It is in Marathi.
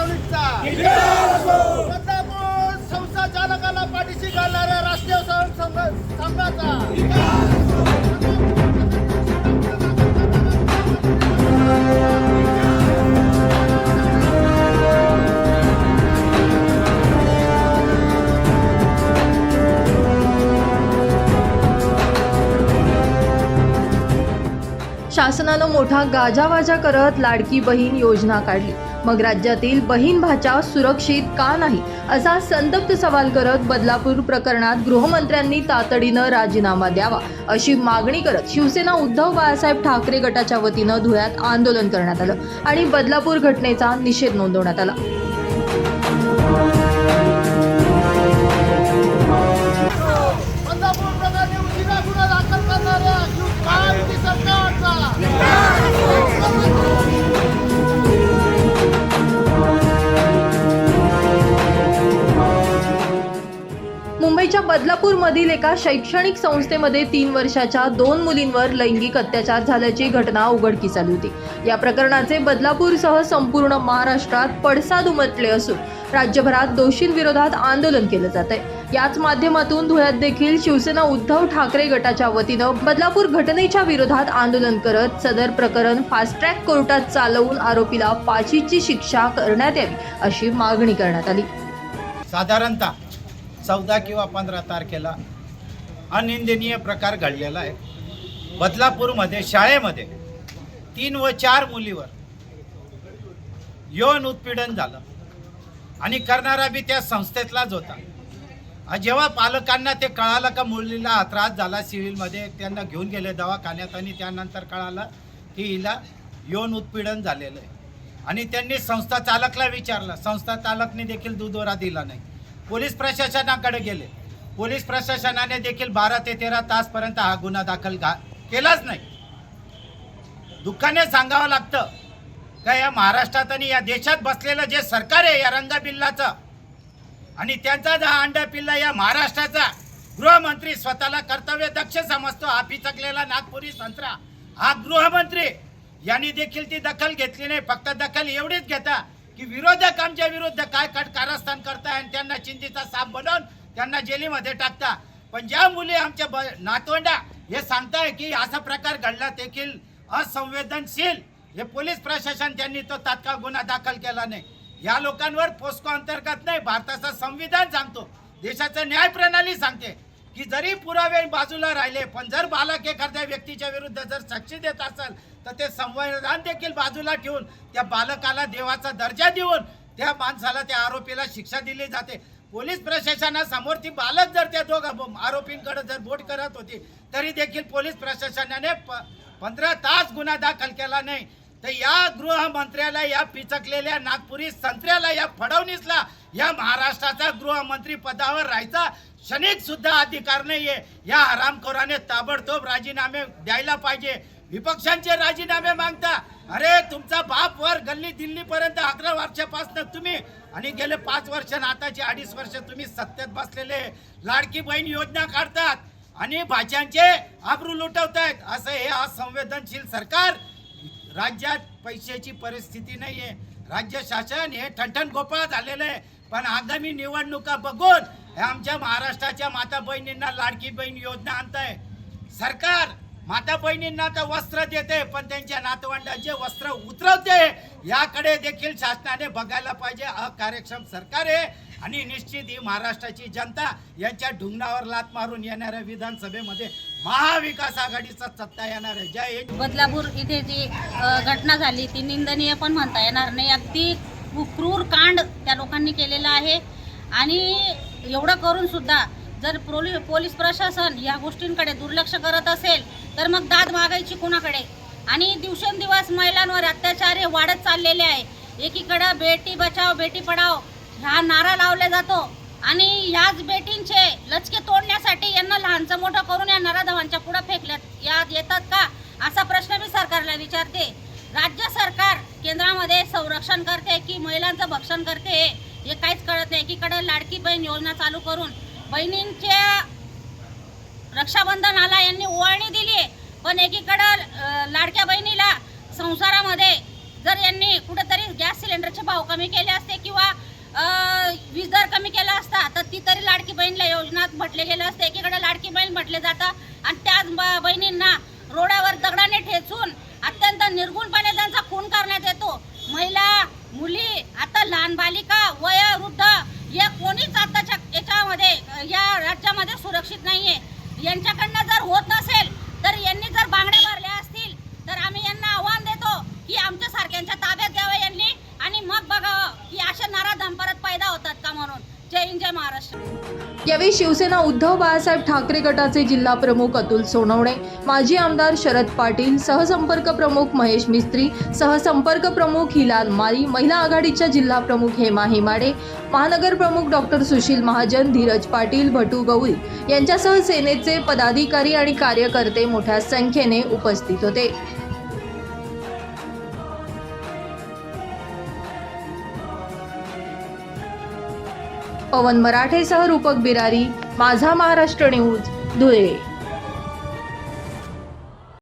फडणवीसचा. बदलापूर संस्था चालकाला पाठीशी घालणाऱ्या राष्ट्रीय स्वयं संघाचा. शासनानं मोठा गाजावाजा करत लाडकी बहीण योजना काढली. मग राज्यातील बहीण भाषा सुरक्षित का नाही असा संतप्त सवाल करत बदलापूर प्रकरणात गृहमंत्र्यांनी तातडीनं राजीनामा द्यावा अशी मागणी करत शिवसेना उद्धव बाळासाहेब ठाकरे गटाच्या वतीनं धुळ्यात आंदोलन करण्यात आलं आणि बदलापूर घटनेचा निषेध नोंदवण्यात आला. मुंबईच्या बदलापूरमधील एका शैक्षणिक संस्थेमध्ये तीन वर्षाच्या दोन मुलींवर लैंगिक अत्याचार झाल्याची घटना उघडकीस आली होती. या प्रकरणाचे बदलापूरसह संपूर्ण महाराष्ट्रात पडसाद उमटले असून राज्यभरात दोषींविरोधात आंदोलन केलं जात आहे याच माध्यमातून धुळ्यात देखील शिवसेना उद्धव ठाकरे गटाच्या वतीनं बदलापूर घटनेच्या विरोधात आंदोलन करत सदर प्रकरण फास्ट ट्रॅक कोर्टात चालवून आरोपीला फाशीची शिक्षा करण्यात यावी अशी मागणी करण्यात आली. साधारणतः चौदा किंवा पंधरा तारखेला अनिंदनीय प्रकार घडलेला आहे. बदलापूरमध्ये शाळेमध्ये तीन व चार मुलीवर यौन उत्पीडन झालं. आणि करणारा बी त्या संस्थेतलाच होता. जेव्हा पालकांना ते कळालं का मुलीला हा त्रास झाला सिव्हिलमध्ये त्यांना घेऊन गेले दवाखान्यात आणि त्यानंतर कळालं की हिला यौन उत्पीडन झालेलं आहे. आणि त्यांनी संस्था चालकला विचारलं. संस्था चालकने देखील दुधोरा दिला नाही. पोलीस प्रशासनाकडे गेले. पोलीस प्रशासनाने देखील बारा ते तेरा तासपर्यंत हा गुन्हा दाखल घा केलाच नाही. दुःखाने सांगावं लागतं का या महाराष्ट्रात आणि या देशात बसलेलं जे सरकार आहे या रंगाबिल्लाचं आणि त्यांचा जो हा अंडा पिल्ला या महाराष्ट्राचा गृहमंत्री स्वतःला कर्तव्य दक्ष समजतो हा पिचकलेला नागपुरी संत्रा हा गृहमंत्री यांनी देखील ती दखल घेतली नाही. फक्त दखल एवढीच घेता की विरोधक आमच्या विरुद्ध काय कट कारस्थान करताय आणि त्यांना चिंतेचा साप बनवून त्यांना जेलीमध्ये टाकता. पण ज्या मुली आमच्या ब नातवंडा हे सांगताय की असा प्रकार घडला देखील असंवेदनशील हे पोलीस प्रशासन त्यांनी तो तात्काळ गुन्हा दाखल केला नाही. या लोकांवर पोस्को अंतर्गत नाही भारताचं संविधान सांगतो. देशाचं न्याय प्रणाली सांगते. की जरी पुरावे बाजूला राहिले पण जर बालक एखाद्या व्यक्तीच्या विरुद्ध जर साक्षी देत असेल तर ते संविधान देखील बाजूला ठेवून त्या बालकाला देवाचा दर्जा देऊन त्या माणसाला त्या आरोपीला शिक्षा दिली जाते. पोलीस प्रशासनासमोर ती बालक जर त्या दोघं आरोपींकडे जर बोट करत होती तरी देखील पोलीस प्रशासनाने प- पंधरा तास गुन्हा दाखल केला नाही. तर या गृहमंत्र्याला या पिचकलेल्या नागपुरी संत्र्याला या फडणवीसला या महाराष्ट्राचा गृहमंत्री पदावर राहायचा क्षणिक सुद्धा अधिकार नाहीये. या हरामखोराने ताबडतोब राजीनामे द्यायला पाहिजे. विपक्षांचे राजीनामे मागता. अरे तुमचा बाप वर गल्ली दिल्ली पर्यंत अकरा वर्षापासून तुम्ही आणि गेले पाच वर्ष आताचे अडीच वर्ष तुम्ही सत्तेत बसलेले. लाडकी बहीण योजना काढतात आणि भाज्यांचे आबरू लुटवतायत. असं हे असंवेदनशील सरकार राज्यात पैशाची परिस्थिती नाही आहे राज्य शासन हे ठणठण गोपाळ झालेलं आहे. पण आगामी निवडणुका बघून हे आमच्या महाराष्ट्राच्या माता बहिणींना लाडकी बहीण योजना आणताय. सरकार माता बहिणींना तर वस्त्र देते पण त्यांच्या नातवंडांचे वस्त्र उतरवते. याकडे देखील शासनाने बघायला पाहिजे. अकार्यक्षम सरकार आहे. आणि निश्चित ही महाराष्ट्राची जनता यांच्या ढुंगणावर लात मारून येणाऱ्या विधानसभेमध्ये महाविकास आघाडीचा सत्ता येणार आहे. जय हिंद. बदलापूर इथे जी अ, घटना झाली ती निंदनीय पण म्हणता येणार नाही. अगदी क्रू- क्रूर कांड त्या लोकांनी केलेलं आहे. आणि एवढं करून सुद्धा जर पोलीस पोलीस प्रशासन या गोष्टींकडे दुर्लक्ष करत असेल तर मग दाद मागायची कुणाकडे? आणि दिवसेंदिवस महिलांवर अत्याचार हे वाढत चाललेले आहे. एकीकडं बेटी बचाव बेटी पढाव हा नारा लावला जातो. आणि याच बेटींचे लचके तोडण्यासाठी यांना लहानचं मोठं करून या नराधवांच्या पुढे फेकल्यात. या येतात का? असा प्रश्न मी सरकारला विचारते. राज्य सरकार केंद्रामध्ये संरक्षण करते की महिलांचं भक्षण करते हे? काहीच कळत नाही. एकीकडे लाडकी बहीण योजना चालू करून बहिणींच्या रक्षाबंधनाला यांनी ओवाळणी दिली आहे. पण एकीकडं लाडक्या बहिणीला संसारामध्ये जर यांनी कुठेतरी गॅस सिलेंडरचे भाव कमी केले असते किंवा वीज दर कमी केला असता तर ती तरी लाडकी बहिणीला योजनात म्हटले गेलं असते. एकीकडे लाडकी बहीण म्हटले जातं आणि त्याच ब- बहिणींना रोडावर दगडाने ठेचून अत्यंत निर्गुणपणे त्यांचा खून करण्यात येतो. महिला मुली आता लहान बालिका वयोवृद्ध या कोणीच आताच्या याच्यामध्ये या राज्यामध्ये सुरक्षित नाही आहे यांच्याकडनं जर होत नसेल तर यांनी जर बांगड्या भरल्या असतील तर आम्ही यांना आव्हान देतो की आमच्या सारख्यांच्या ताब्यात द्यावं यांनी आणि मग बघावं की अशा नराधम परत पैदा होतात का म्हणून जय हिंद जय महाराष्ट्र. यावेळी शिवसेना उद्धव बाळासाहेब ठाकरे गटाचे जिल्हा प्रमुख अतुल सोनवणे माजी आमदार शरद पाटील सहसंपर्क प्रमुख महेश मिस्त्री सहसंपर्क प्रमुख हिलाल माळी महिला आघाडीच्या जिल्हा प्रमुख हेमा हिमाडे महानगर प्रमुख डॉक्टर सुशील महाजन धीरज पाटील भटू गवळी यांच्यासह सेनेचे पदाधिकारी आणि कार्यकर्ते मोठ्या संख्येने उपस्थित होते. पवन मराठेसह रूपक बिरारी माझा महाराष्ट्र न्यूज धुळे.